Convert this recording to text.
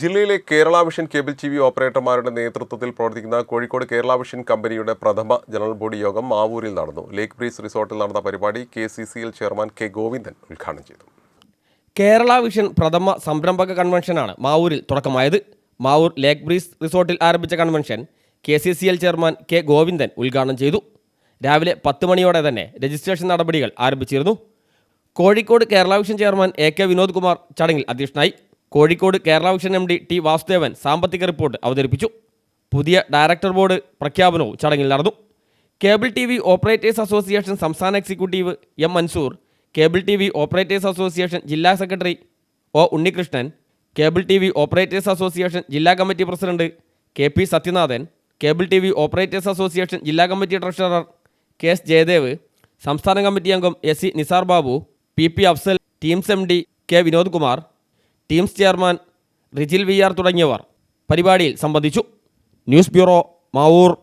ജില്ലയിലെ Kerala vision cable T V ഓപ്പറേറ്റർമാരുടെ നേതൃത്വത്തിൽ പ്രവർത്തിക്കുന്ന കോഴിക്കോട് കേരള വിഷൻ കമ്പനിയുടെ പ്രഥമ ജനറൽ ബോഡി യോഗം മാവൂരിൽ നടന്നു. ലേക്ക് ബ്രീസ് റിസോർട്ടിൽ നടന്ന പരിപാടി K C C L chairman K Govindan ഉദ്ഘാടനം ചെയ്തു. കേരള വിഷൻ പ്രഥമ സംരംഭക കൺവെൻഷനാണ് മാവൂരിൽ തുടക്കമായത്. മാവൂർ ലേക്ക് ബ്രീസ് റിസോർട്ടിൽ ആരംഭിച്ച convention K C C L chairman K Govindan ഉദ്ഘാടനം ചെയ്തു. രാവിലെ പത്ത് മണിയോടെ തന്നെ രജിസ്ട്രേഷൻ നടപടികൾ ആരംഭിച്ചിരുന്നു. Kozhikode Kerala vision chairman A K Vinod Kumar ചടങ്ങിൽ അധ്യക്ഷനായി. Kozhikode Kerala vision M D T Vasudevan സാമ്പത്തിക റിപ്പോർട്ട് അവതരിപ്പിച്ചു. പുതിയ ഡയറക്ടർ ബോർഡ് പ്രഖ്യാപനവും ചടങ്ങിൽ നടന്നു. Cable T V operators association സംസ്ഥാന executive M Mansoor cable T V operators association ജില്ലാ secretary O Unnikrishnan cable T V operators association ജില്ലാ committee president K P Sathyanathan cable T V operators association ജില്ലാ committee treasurer K S Jayadev സംസ്ഥാന committee അംഗം S C Nisar Babu P P Afsal teams M D K Vinod Kumar teams chairman Rijil V തുടങ്ങിയവർ. പരിപാടിയിൽ സംബന്ധിച്ചു. News bureau Mavoor.